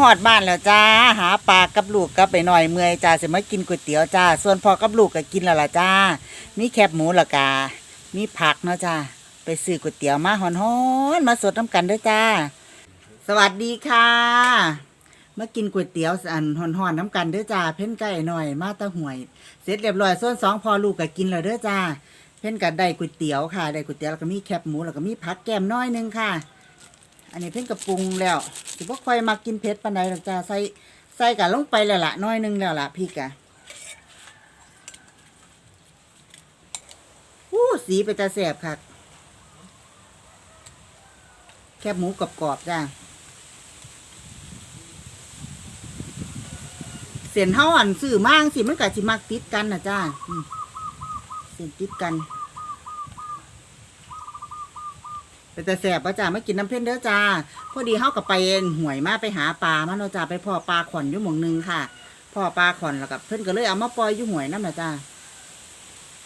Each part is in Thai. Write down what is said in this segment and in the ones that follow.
หอดบ้านแล้วจ้า หาปลากับลูกกับไปหน่อยเมื่อยจ้าสิมากินก๋วยเตี๋ยวจ้า ส่วนพ่อกับลูกก็กินแล้วล่ะจ้า มีแคบหมูละกา มีผักเนาะจ้า ไปซื้อก๋วยเตี๋ยวมาหอนๆมาสดน้ำกันด้วยจ้า สวัสดีค่ะ มากินก๋วยเตี๋ยวอันหอนๆน้ำกันด้อจ้า เพ่นไก่หน่อยมาตะหวย เสร็จเรียบร้อยส่วนสองพอลูกก็กินแล้วเด้อจ้า เพ่นกับได้ก๋วยเตี๋ยวค่ะ ได้ก๋วยเตี๋ยวแล้วก็มีแคบหมูแล้วก็มีผักแก้มน้อยหนึงค่ะ อันนี้เพิ่นกระปรุงแล้วสิบ่ค่อยมากินเผ็ดปานใดหรอกจ้าใส่ใส่กันลงไปแล้วล่ะน้อยหนึงแล้วล่ะพริกอะอู้สีไปตาแสบคักแคบหมูกรอบๆจ้าเส้นเฮาอันซื้อมาจั่งสิมันก็สิมักติดกันนะจ้าเส้นติดกัน แต่แสบป่ะจ้าไม่กินน้ำเพ็ญเด้อจ้าพอดีเฮากับไปห่วยมาไปหาปลามาเนาะจ้าไปพ่อปลาขอนอยู่หม่องหนึงค่ะพ่อปลาขอนแล้วกับเพิ่นก็เลยเอามาปล่อยอยู่ห่วยน้ำนะจ้า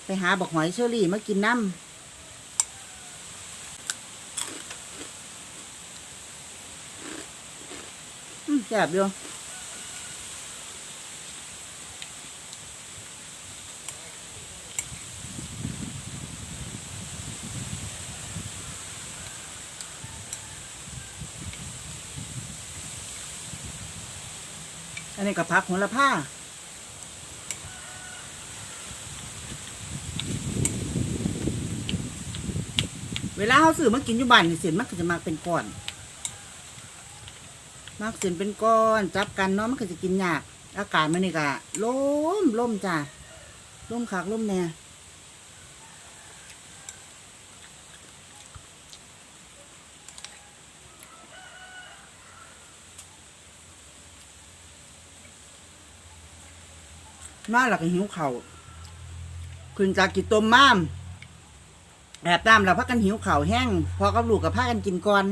ไปหาบอกหอยเชอรี่มากินน้ำอืมแซ่บอยู่ นนี้กับผักหัวละผ้าเวลาเขาซื้อมากินอยู่บ้านนี่เสียนมันก็จะมาเป็นก้อนมากเสียนเป็นก้อนจับกันเนาะมันก็จะกินยากอากาศมันนี่ก็ล่มล่มจ้าล่มขากลมแน่ มาหลักหิวเข่าขึ้นจากกินต้มม้ามแอบตามเราพักกันหิวเข่าวแห้งพอกับลูกกับพากันกินก่อน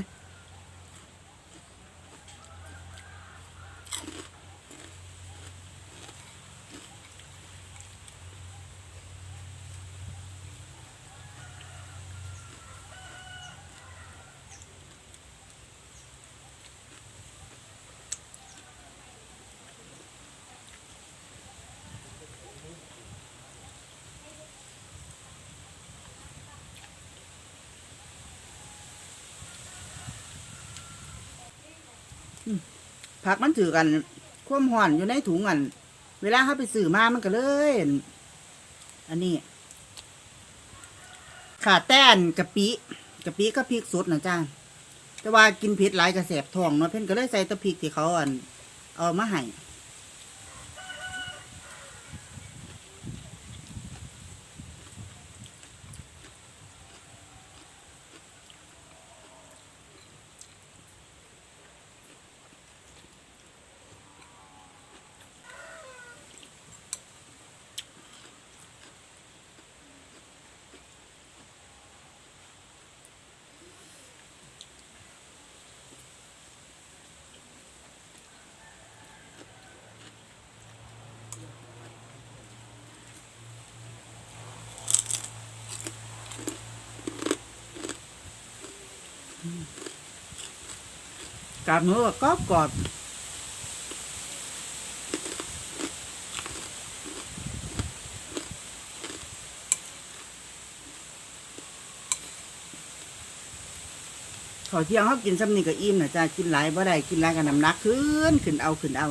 ผักมันถือกันคว่มห่อนอยู่ในถุงอัน เวลาเขาไปสื่อมามันก็เลย อันนี้ขาแต้นกะปิกะปิก็พริกสดนะจ้าแต่ว่ากินเผ็ดหลายกระแสบท้องเนาะเพิ่นก็เลยใส่ตะพริกที่เขาอัน เอามาให้ กากหมูก็กรอบกรอบขอเที่ยงเขากินซ้ำนี่ก็อิ่มนะจ้ากินหลายบ่ได้กินหลายก็น้ำหนักขึ้นขึ้นเอาขึ้นเอา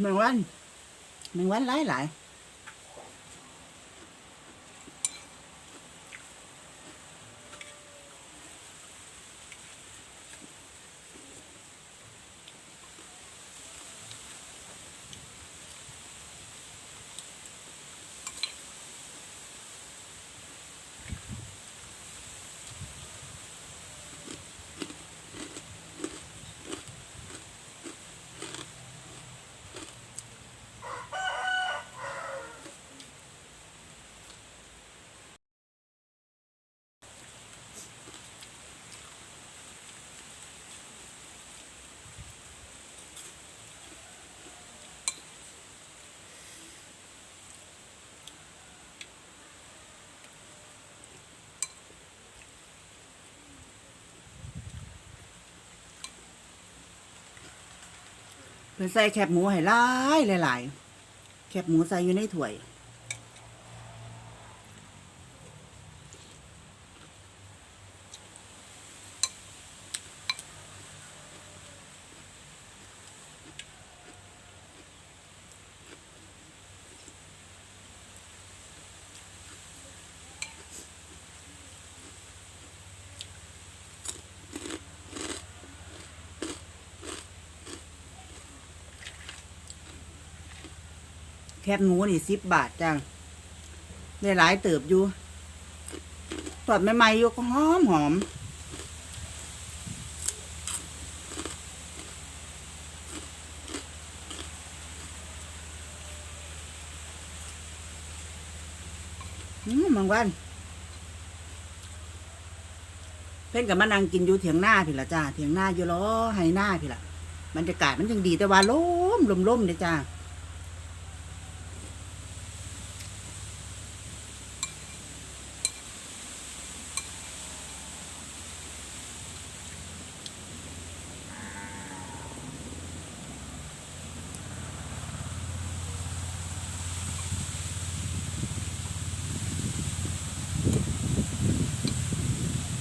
แมงวันแมงวันหลายหลาย เพิ่นใส่แคบหมูให้หลายหลายๆแคบหมูใส่อยู่ในถ้วย แคบหมูนี่สิบบาทจังได้หลายเติบอยู่ทอดใหม่ๆอยู่ก็หอมหอมอืมบางวัน เพิ่นกับมานั่งกินอยู่เถียงหน้าพี่ละจ้าเถียงหน้าอยู่ล้อให้หน้าพี่ละบรรยากาศมันจังดีแต่ว่าลมลมลมเด้อจ้า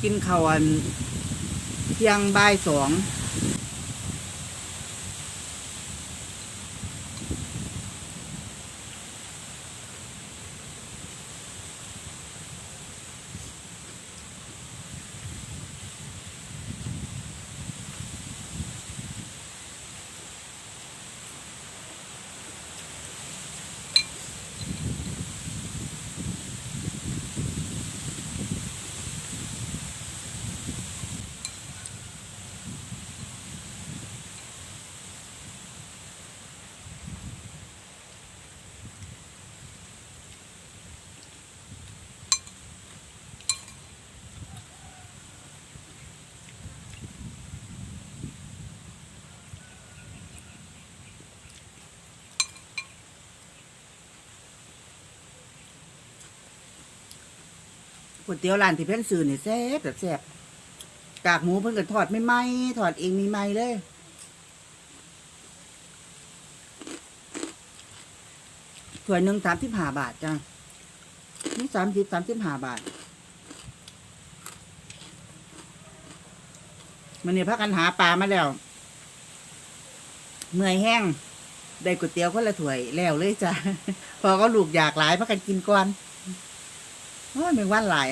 กินข้าวอันเที่ยงบ่ายสอง ก๋วยเตี๋ยวร้านที่เพิ่นซื้อนี่แซ่บแบบแซ่บกากหมูเพิ่นก็ทอดไม่ไหมทอดเองมีไหมเลยถ้วยหนึ่งสามสิบห้าบาทจ้ะนี่สามสิบสามสิบห้าบาทมันเนี่ยพักกันหาปลามาแล้ว เมื่อยแห้ง ได้ก๋วยเตี๋ยวคนละถ้วยแล้วเลยจ้ะ พอก็ลูกอยากหลายพักกันกินก่อน โอ้ยแมงวันหลาย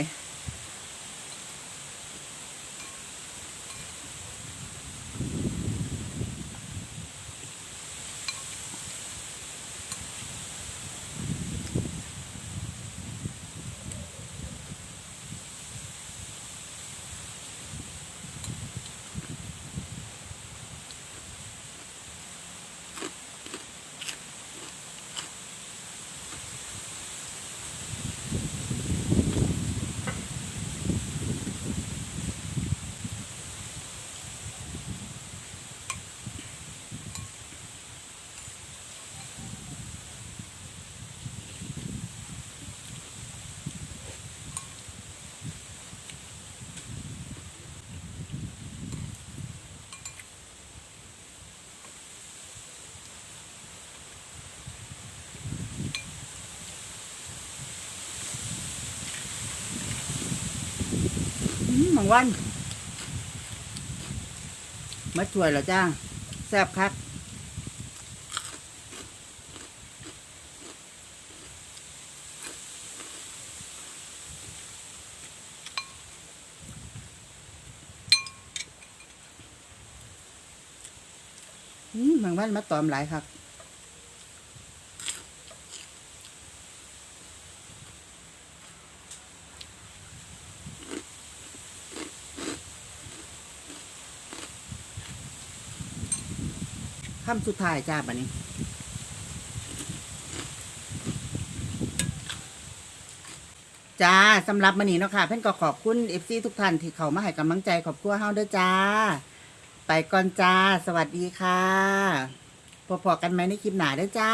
บางวันมาช่วยเหรอจ้าแซ่บคักอืมบางวันมาตอมหลายครั คำสุดท้ายจ้าบันนี้จ้าสำหรับมันนี้เนาะค่ะ เพื่อนก็ขอบคุณเอฟซีทุกท่านที่เขามาให้กำลังใจขอบคุณเฮาด้วยจ้า ไปก่อนจ้า สวัสดีค่ะพอๆกันไหมในคลิปหนาด้อจ้า